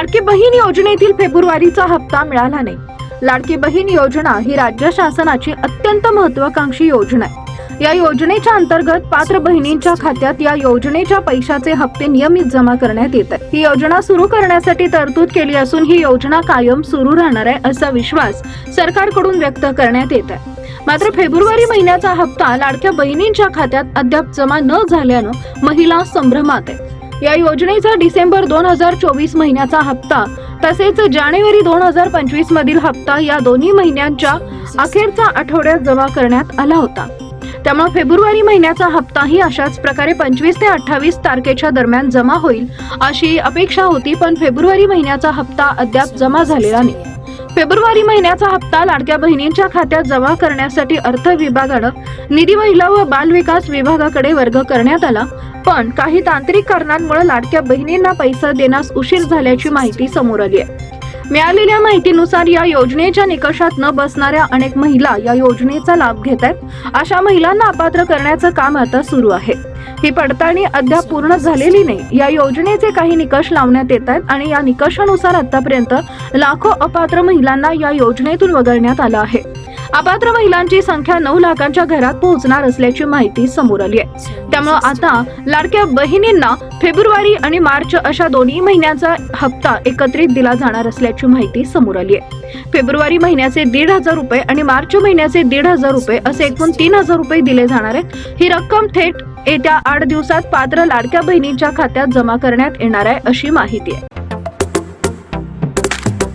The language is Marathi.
बहीण योजनेतील फेब्रुवारीचा हप्ता मिळाला नाही. लाडकी बहीण योजना ही राज्य शासनाची अत्यंत महत्वाकांक्षी योजना आहे. या योजनेच्या अंतर्गत पात्र बहिणींच्या खात्यात या योजनेच्या पैशाचे हप्ते नियमित जमा करण्यात येत आहे. ही योजना सुरू करण्यासाठी तरतूद केली असून ही योजना कायम सुरू राहणार आहे असा विश्वास सरकारकडून व्यक्त करण्यात येत आहे. मात्र फेब्रुवारी महिन्याचा हप्ता लाडक्या बहिणींच्या खात्यात अद्याप जमा न झाल्यानं महिला संभ्रमात आहे. या योजनेचा डिसेंबर दोन हजार चोवीस महिन्याचा हप्ता तसेच जानेवारी दोन हजार पंचवीस मधील हप्ता या दोन्ही महिन्यांच्या अखेरचा आठवड्यात जमा करण्यात आला होता. त्यामुळे फेब्रुवारी महिन्याचा हप्ताही अशाच प्रकारे पंचवीस ते अठ्ठावीस तारखेच्या दरम्यान जमा होईल अशी अपेक्षा होती पण फेब्रुवारी महिन्याचा हप्ता अद्याप जमा झालेला नाही. फेब्रुवारी महिन्याचा हप्ता लाडक्या बहिणींच्या खात्यात जमा करण्यासाठी अर्थ विभागानं निधी महिला व बाल विकास विभागाकडे वर्ग करण्यात आला. पण काही तांत्रिक कारणांमुळे लाडक्या बहिणींना पैसा देण्यास उशीर झाल्याची माहिती समोर आली आहे. मिळालेल्या माहितीनुसार या योजनेच्या निकषात न बसणाऱ्या अनेक महिला या योजनेचा लाभ घेत आहेत. अशा महिलांना अपात्र करण्याचं काम आता सुरू आहे. ही पडताळणी अद्याप पूर्ण झालेली नाही. या योजनेचे काही निकष लावण्यात येत आहेत आणि या निकषानुसार आतापर्यंत लाखो अपात्र महिलांना या योजनेतून वगळण्यात आलं आहे. अपात्र महिलांची संख्या नऊ लाखांच्या घरात पोहोचणार असल्याची माहिती समोर आली आहे. त्यामुळे आता लाडक्या बहिणींना फेब्रुवारी आणि मार्च अशा दोन्ही महिन्याचा हप्ता एकत्रित दिला जाणार असल्याची माहिती समोर आली आहे. फेब्रुवारी महिन्याचे दीड हजार रुपये आणि मार्च महिन्याचे दीड हजार रुपये असे एकूण तीन हजार रुपये दिले जाणार आहेत ही रक्कम थेट येत्या आठ दिवसात पात्र लाडक्या बहिणींच्या खात्यात जमा करण्यात येणार आहे अशी माहिती आहे.